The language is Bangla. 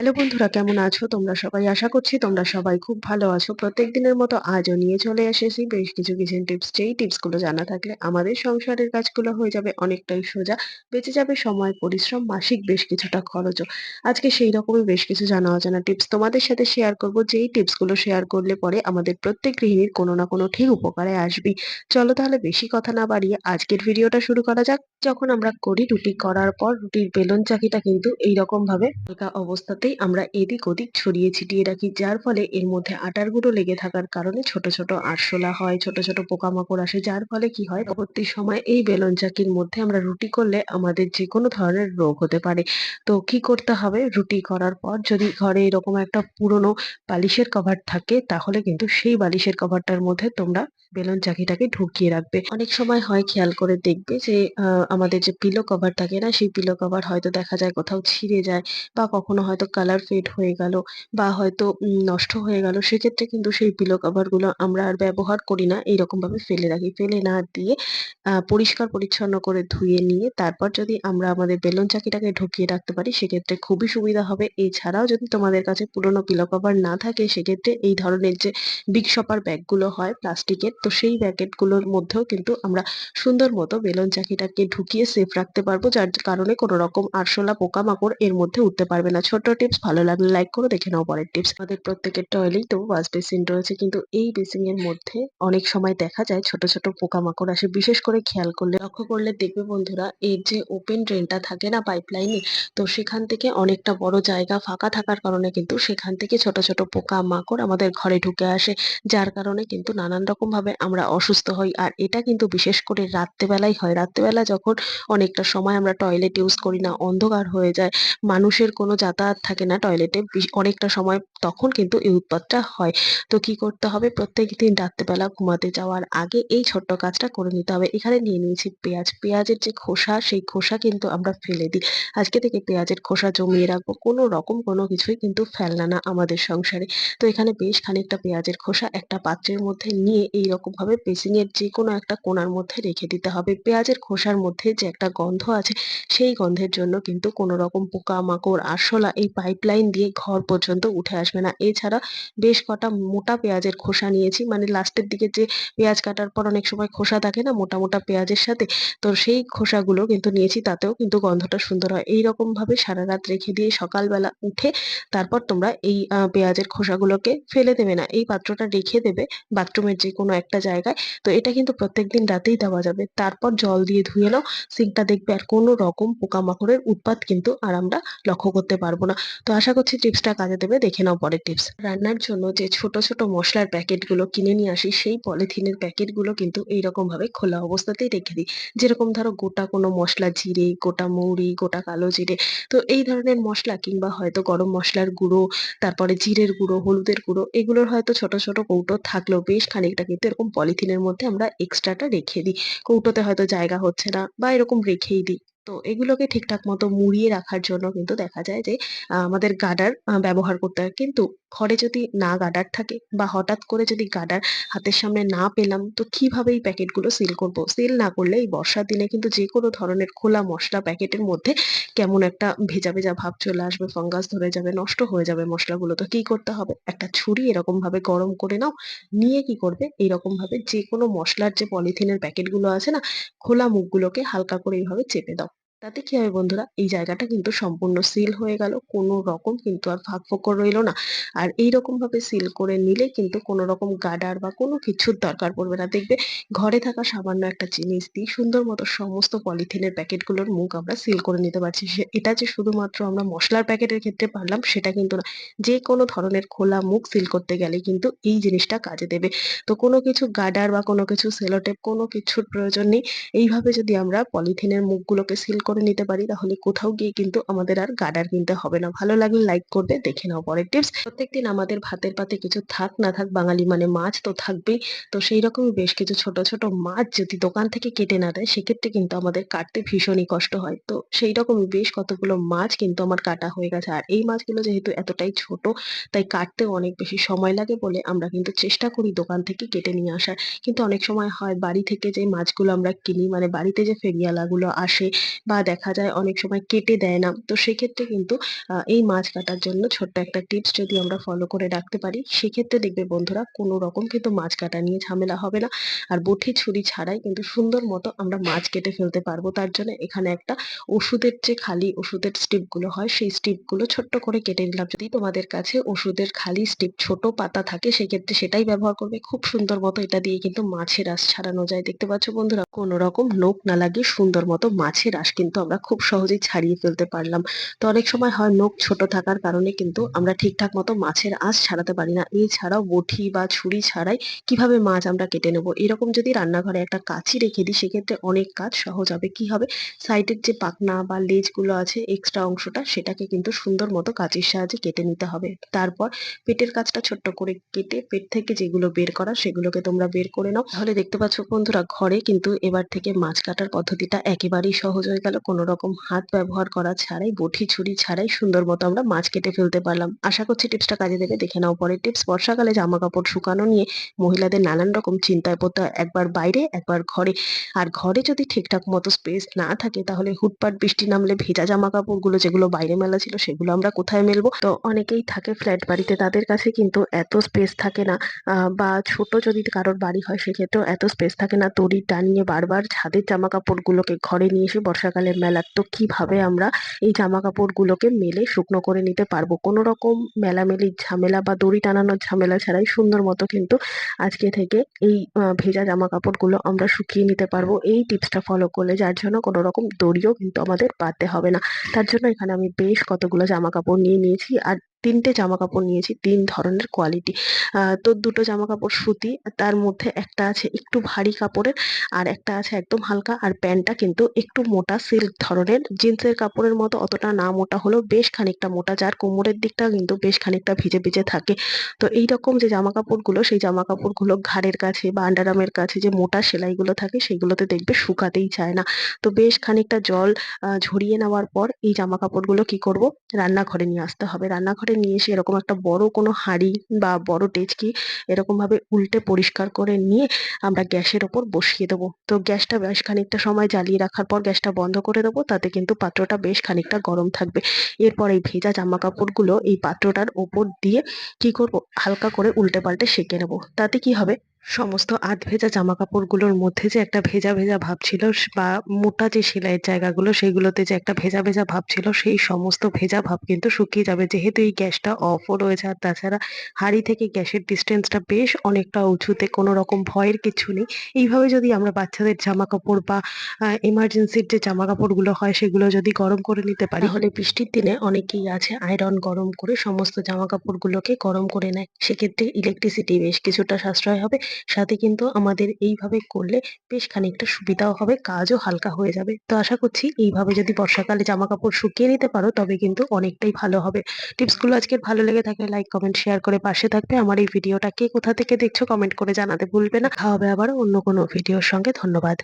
হ্যালো বন্ধুরা, কেমন আছো? তোমরা সবাই আশা করছি তোমরা সবাই খুব ভালো আছো। প্রত্যেক দিনের মতো আজও নিয়ে চলে এসেছি। বেশ কিছু কিচেন টিপস, যেই টিপসগুলো জানা থাকলে আমাদের সংসারের কাজগুলো হয়ে যাবে অনেকটাই সোজা। বেঁচে যাবে সময়, পরিশ্রম, মাসিক বেশ কিছুটা খরচও। আজকে সেই রকমই বেশ কিছু জানা অজানা টিপস তোমাদের সাথে শেয়ার করব। যেই টিপসগুলো শেয়ার করলে পরে আমাদের প্রত্যেক গৃহিণীর কোনো না কোনো ঠিক উপকারে আসবি চলো তাহলে বেশি কথা না বাড়িয়ে আজকের ভিডিওটা শুরু করা যাক। যখন আমরা করি রুটি করার পর রুটির বেলন চাকিটা কিন্তু এইরকম ভাবে হালকা অবস্থাতেই আমরা এদিক ওদিক ছড়িয়ে ছিটিয়ে রাখি, যার ফলে এর মধ্যে আটার গুঁড়ো লেগে থাকার কারণে ছোট ছোট আরশোলা হয়, ছোট ছোট পোকামাকড় আসে, যার ফলে কি হয়, পরবর্তী সময় এই বেলন চাকির মধ্যে আমরা রুটি করলে আমাদের যে কোনো ধরনের রোগ হতে পারে। তো কি করতে হবে? রুটি করার পর যদি ঘরে এরকম একটা পুরনো বালিশের কভার থাকে, তাহলে কিন্তু সেই বালিশের কভারটার মধ্যে তোমরা বেলুন চাকিটাকে ঢুকিয়ে রাখবে। অনেক সময় হয়, খেয়াল করে দেখবে যে আমাদের যে পিলো কভার থাকে না, সেই পিলো কভার হয়তো দেখা যায় কোথাও ছিঁড়ে যায় বা কখনো হয়তো কালার ফেড হয়ে গেল বা হয়তো নষ্ট হয়ে গেল, সেক্ষেত্রে কিন্তু সেই পিলো কভারগুলো আমরা আর ব্যবহার করি না। এইরকম ভাবে ফেলে রাখি। ফেলে না দিয়ে পরিষ্কার পরিচ্ছন্ন করে ধুয়ে নিয়ে তারপর যদি আমরা আমাদের বেলুন চাকিটাকে ঢুকিয়ে রাখতে পারি, সেক্ষেত্রে খুবই সুবিধা হবে। এছাড়াও যদি তোমাদের কাছে পুরোনো পিলো কভার না থাকে, সেক্ষেত্রে এই ধরনের যে বিগ শপার ব্যাগগুলো হয় প্লাস্টিকের, তো সেই গুলোর মধ্যেও কিন্তু আমরা সুন্দর মতো বেলুন চাকিটাকে ঢুকিয়ে সেফ রাখতে পারব, যার কারণে কোনো রকম আরশোলা, পোকামাকড় এর মধ্যে উঠতে পারবে না। ছোট্ট টিপস ভালো লাগলে লাইক করে, দেখে নাও পরের টিপস আমাদের প্রত্যেকের টয়লেট ওয়াশ বেসিন রয়েছে, কিন্তু এই বেসিন এর মধ্যে অনেক সময় দেখা যায় ছোট ছোট পোকামাকড় আসে, বিশেষ করে খেয়াল করলে, লক্ষ্য করলে দেখবে বন্ধুরা এর যে ওপেন ড্রেনটা থাকে না পাইপলাইনে তো সেখান থেকে অনেকটা বড় জায়গা ফাঁকা থাকার কারণে কিন্তু সেখান থেকে ছোট ছোট পোকা মাকড় আমাদের ঘরে ঢুকে আসে। যার কারণে কিন্তু নানান রকম ভাবে আমরা অসুস্থ হই, আর এটা কিন্তু বিশেষ করে রাত্রেবেলাই হয়। রাত্রেবেলা যখন অনেকটা সময় আমরা টয়লেট ইউজ করি না, অন্ধকার হয়ে যায়, মানুষের কোনো যাতায়াত থাকে না টয়লেটে অনেকটা সময় তখন কিন্তু এই উৎপাতটা হয়। তো কি করতে হবে? প্রত্যেক দিন রাত্রেবেলা ঘুমাতে যাওয়ার আগে এই ছোট্ট কাজটা করে নিতে হবে। এখানে নিয়ে নিয়েছি পেঁয়াজ। পেঁয়াজের যে খোসা, সেই খোসা কিন্তু আমরা ফেলে দিই। আজকে থেকে পেঁয়াজের খোসা জমিয়ে রাখব। কোনো রকম কোনো কিছুই কিন্তু ফেলনা না আমাদের সংসারে। তো এখানে বেশ খানিকটা পেঁয়াজের খোসা একটা পাত্রের মধ্যে নিয়ে এই রকম ভাবে বেসিং এর যে কোনো একটা কোণার মধ্যে রেখে দিতে হবে। পেঁয়াজের খোসার মধ্যে যে একটা গন্ধ আছে, সেই গন্ধের জন্য কিন্তু কোনো রকম পোকা মাকড় আরশোলা এই পাইপলাইন দিয়ে ঘর পর্যন্ত উঠে আসবে না। এছাড়া বেশ কটা মোটা পেঁয়াজের খোসা নিয়েছি। মানে লাস্টের দিকে যে পেঁয়াজ কাটার পর অনেক সময় খোসা থাকে না মোটা মোটা পেঁয়াজের সাথে, তো সেই খোসাগুলো কিন্তু নিয়েছি। তাতেও কিন্তু গন্ধটা সুন্দর হয়। এইরকম ভাবে সারা রাত রেখে দিয়ে সকালবেলা উঠে তারপর তোমরা এই পেঁয়াজের খোসাগুলোকে ফেলে দেবে না। এই পাত্রটা রেখে দেবে বাথরুমের যে কোনো একটা জায়গায়। তো এটা কিন্তু প্রত্যেকদিন রাতেই দেওয়া যাবে। তারপর জল দিয়ে ধুয়ে নাও। সিঙ্কটা দেখবে আর কোনো রকম পোকামাকড়ের উৎপাত কিন্তু আর আমরা লক্ষ্য করতে পারব না। তো আশা করছি টিপসটা কাজে দেবে। দেখে নাও পরের টিপস রান্নার জন্য যে ছোট ছোট মশলার প্যাকেটগুলো কিনে নিয়ে আসি, সেই পলিথিনের প্যাকেটগুলো কিন্তু এইরকম ভাবে খোলা অবস্থাতেই রেখে দিই। যেরকম ধরো গোটা কোনো মশলা জিরে, গোটা মৌরি, গোটা কালো জিরে, তো এই ধরনের মশলা কিংবা হয়তো গরম মশলার গুঁড়ো, তারপরে জিরের গুঁড়ো, হলুদের গুঁড়ো, এগুলোর হয়তো ছোট ছোট কৌটো থাকলেও বেশ খানিকটা কিন্তু এরকম পলিথিনের মধ্যে আমরা এক্সট্রাটা রেখে দিই। কৌটোতে হয়তো জায়গা হচ্ছে না বা এরকম রেখেই দিই। তো এগুলোকে ঠিকঠাক মতো মুড়িয়ে রাখার জন্য কিন্তু দেখা যায় যে আমাদের গাডার ব্যবহার করতে হয়। কিন্তু ঘরে যদি না গাডার থাকে বা হঠাৎ করে যদি গাডার হাতের সামনে না পেলাম, তো কীভাবে এই প্যাকেটগুলো সিল করব? সিল না করলে এই বর্ষার দিনে কিন্তু যে কোনো ধরনের খোলা মশলা প্যাকেটের মধ্যে কেমন একটা ভেজা ভেজা ভাব চলে আসবে, ফাঙ্গাস ধরে যাবে, নষ্ট হয়ে যাবে মশলাগুলো। তো কি করতে হবে? একটা ছুরি এরকম ভাবে গরম করে নাও। নিয়ে কি করবে? এরকম ভাবে যে কোনো মশলার যে পলিথিনের প্যাকেটগুলো আছে না, খোলা মুখগুলোকে হালকা করে এইভাবে চেপে দাও। তাতে কি হবে বন্ধুরা? এই জায়গাটা কিন্তু সম্পূর্ণ সিল হয়ে গেল। কোনো রকম কিন্তু আর ফাঁক ফোকর রইল না। আর এইরকম ভাবে সিল করে নিলে কিন্তু কোনো রকম গার্ডার বা কোনো কিছুর দরকার পড়বে না। দেখবে ঘরে থাকা সামান্য একটা জিনিস দিয়ে সুন্দর মতো সমস্ত পলিথিনের প্যাকেটগুলোর মুখ আমরা সিল করে নিতে পারছি। এটা যে শুধুমাত্র আমরা মশলার প্যাকেটের ক্ষেত্রে পারলাম, সেটা কিন্তু না। যে কোনো ধরনের খোলা মুখ সিল করতে গেলে কিন্তু এই জিনিসটা কাজে দেবে। তো কোনো কিছু গার্ডার বা কোনো কিছু সেলোটেপ কোনো কিছুর প্রয়োজন নেই। এইভাবে যদি আমরা পলিথিনের মুখগুলোকে সিল করে নিতে পারি, তাহলে কোথাও গিয়ে কিন্তু আমাদের আর গার্ডার কিনতে হবে না। ভালো লাগলে লাইক করবে, দেখে নাও পরের টিপস প্রত্যেকদিন আমাদের ভাতের পাতে কিছু থাক, না থাক, বাঙালি মানে মাছ তো থাকবেই। তো সেই রকমই বেশ কিছু ছোট ছোট মাছ যদি দোকান থেকে কেটে না দেয়, সেক্ষেত্রে কিন্তু আমাদের কাটতে ভীষণই কষ্ট হয়। তো সেই রকমই বেশ কতগুলো মাছ কিন্তু আমার কাটা হয়ে গেছে। আর এই মাছগুলো যেহেতু এতটাই ছোট, তাই কাটতে অনেক বেশি সময় লাগে বলে আমরা কিন্তু চেষ্টা করি দোকান থেকে কেটে নিয়ে আসার। কিন্তু অনেক সময় হয় বাড়ি থেকে যে মাছগুলো আমরা কিনি মানে বাড়িতে যে ফেরিয়ালাগুলো আসে বা দেখা যায় অনেক সময় কেটে দেয় না। তো সেক্ষেত্রে কিন্তু এই মাছ কাটার জন্য ছোট্ট একটা টিপস যদি আমরা ফলো করে রাখতে পারি, সেক্ষেত্রে দেখবে বন্ধুরা কোনো রকম কিন্তু মাছ কাটা নিয়ে ঝামেলা হবে না। আর বটি ছুরি ছাড়াই কিন্তু সুন্দর মতো আমরা মাছ কেটে ফেলতে পারব। তার জন্য এখানে একটা ওষুধের যে খালি ওষুধের স্ট্রিপগুলো হয়, সেই স্ট্রিপগুলো ছোট্ট করে কেটে নিলাম। যদি তোমাদের কাছে ওষুধের খালি স্টিপ ছোট পাতা থাকে, সেক্ষেত্রে সেটাই ব্যবহার করবে। খুব সুন্দর মতো এটা দিয়ে কিন্তু মাছের আঁশ ছাড়ানো যায়। দেখতে পাচ্ছ বন্ধুরা, কোনো রকম নোক না লাগিয়ে সুন্দর মতো মাছের আঁশ কিন্তু আমরা খুব সহজেই ছাড়িয়ে ফেলতে পারলাম। তো অনেক সময় হয় নোক ছোট থাকার কারণে কিন্তু আমরা ঠিকঠাক মতো মাছের আঁশ ছাড়াতে পারি না। এছাড়াও বটি বা ছুরি ছাড়াই কীভাবে মাছ আমরা কেটে নেব? এরকম যদি রান্নাঘরে একটা কাঁচি রেখে দিই, সেক্ষেত্রে অনেক কাজ সহজ হবে। কি হবে? সাইডের যে পাখনা বা লেজগুলো আছে, এক্সট্রা অংশটা, সেটাকে কিন্তু সুন্দর মতো কাঁচির সাহায্যে কেটে নিতে হবে। তারপর পেটের কাজটা ছোট্ট করে কেটে পেট থেকে যেগুলো বের করা, সেগুলোকে তোমরা বের করে নাও। তাহলে দেখতে পাচ্ছ বন্ধুরা, ঘরে কিন্তু এবার থেকে মাছ কাটার পদ্ধতিটা একেবারেই সহজ হয়ে গেল। কোনো রকম হাত ব্যবহার করা ছাড়াই, বটি ছুরি ছাড়াই সুন্দর মতো আমরা মাছ কেটে ফেলতে পারলাম। আশা করছি টিপসটা কাজে দেবে, দেখে নাও পরের টিপস। বর্ষাকালে জামা কাপড় শুকানো নিয়ে মহিলাদের নানান রকম চিন্তায় পড়তে হয়, একবার বাইরে, একবার ঘরে। আর ঘরে যদি ঠিকঠাক মতো স্পেস না থাকে, তাহলে হুটপাট বৃষ্টি নামলে ভেজা জামা কাপড়গুলো যেগুলো বাইরে মেলা ছিল, সেগুলো আমরা কোথায় মেলবো? তো অনেকেই থাকে ফ্ল্যাট বাড়িতে, তাদের কাছে কিন্তু এত স্পেস থাকে না। বা ছোট যদি কারোর বাড়ি হয়, সেক্ষেত্রেও এত স্পেস থাকে না। দড়ি টানিয়ে বারবার ছাদের জামা কাপড়গুলোকে ঘরে নিয়ে এসে বর্ষাকালে মেলার তো কীভাবে আমরা এই জামা কাপড়গুলোকে মেলে শুকনো করে নিতে পারব? কোনো রকম মেলামেলির ঝামেলা বা দড়ি টানানোর ঝামেলা ছাড়াই সুন্দর মতো কিন্তু আজকে থেকে এই ভেজা জামা কাপড়গুলো আমরা শুকিয়ে নিতে পারব। এই টিপসটা ফলো করলে যার জন্য কোনো রকম দড়িও কিন্তু আমাদের পাতে হবে না। তার জন্য এখানে আমি বেশ কতগুলো জামা কাপড় নিয়ে নিয়েছি। আর তিনটে জামা কাপড় নিয়েছি, তিন ধরনের কোয়ালিটি তো দুটো জামা কাপড় সুতি, তার মধ্যে একটা আছে একটু ভারী কাপড়ের আর একটা আছে একদম হালকা। আর প্যান্টটা কিন্তু একটু মোটা সিল্ক ধরনের। জিন্সের কাপড়ের মতো অতটা না মোটা হলেও বেশ খানিকটা মোটা, যার কোমরের দিকটা কিন্তু বেশ খানিকটা ভিজে ভিজে থাকে। তো এই রকম যে জামা কাপড়গুলো সেই জামা কাপড়গুলো ঘাড়ের কাছে বা আন্ডারামের কাছে যে মোটা সেলাইগুলো থাকে, সেগুলোতে দেখবে শুকাতেই চায় না। তো বেশ খানিকটা জল ঝরিয়ে নেওয়ার পর এই জামা কাপড়গুলো কি করব? রান্নাঘরে নিয়ে আসতে হবে। রান্নাঘরে নিয়ে এসে এরকম একটা বড় কোনো হাঁড়ি বা বড় ডেচকি এরকম ভাবে উল্টে পরিষ্কার করে নিয়ে আমরা গ্যাসের ওপর বসিয়ে দেবো। তো গ্যাসটা বেশ খানিকটা সময় জ্বালিয়ে রাখার পর গ্যাসটা বন্ধ করে দেবো, তাতে কিন্তু পাত্রটা বেশ খানিকটা গরম থাকবে। এরপর এই ভেজা জামা কাপড়গুলো এই পাত্রটার ওপর দিয়ে কি করব? হালকা করে উল্টে পাল্টে সেঁকে নেব। তাতে কি হবে? সমস্ত আধ ভেজা জামা কাপড়গুলোর মধ্যে যে একটা ভেজা ভেজা ভাব ছিল বা মোটা যে সেলাইয়ের জায়গাগুলো, সেগুলোতে যে একটা ভেজা ভেজা ভাব ছিল, সেই সমস্ত ভেজা ভাব কিন্তু শুকিয়ে যাবে। যেহেতু এই গ্যাসটা অফও রয়েছে আর তাছাড়া হাঁড়ি থেকে গ্যাসের ডিস্টেন্সটা বেশ অনেকটা উঁচুতে কোনো রকম ভয়ের কিছু নেই। এইভাবে যদি আমরা বাচ্চাদের জামা কাপড় বা এমার্জেন্সির যে জামা কাপড়গুলো হয়, সেগুলো যদি গরম করে নিতে পারি, তাহলে বৃষ্টির দিনে অনেকেই আছে আয়রন গরম করে সমস্ত জামা কাপড়গুলোকে গরম করে নেয়। সেক্ষেত্রে ইলেকট্রিসিটি বেশ কিছুটা সাশ্রয় হবে। সাথে কিন্তু আমাদের এইভাবে করলে বেশ খানিকটা সুবিধাও হবে, কাজও হালকা হয়ে যাবে। তো আশা করছি এইভাবে যদি বর্ষাকালে জামা কাপড় শুকিয়ে নিতে পারো, তবে কিন্তু অনেকটাই ভালো হবে। টিপসগুলো আজকে ভালো লেগে থাকলে লাইক, কমেন্ট, শেয়ার করে পাশে থাকবে। আমার এই ভিডিওটা কে কোথা থেকে দেখছ কমেন্ট করে জানাতে ভুলবে না। খাওয়াবে আবার অন্য কোনো ভিডিওর সঙ্গে। ধন্যবাদ।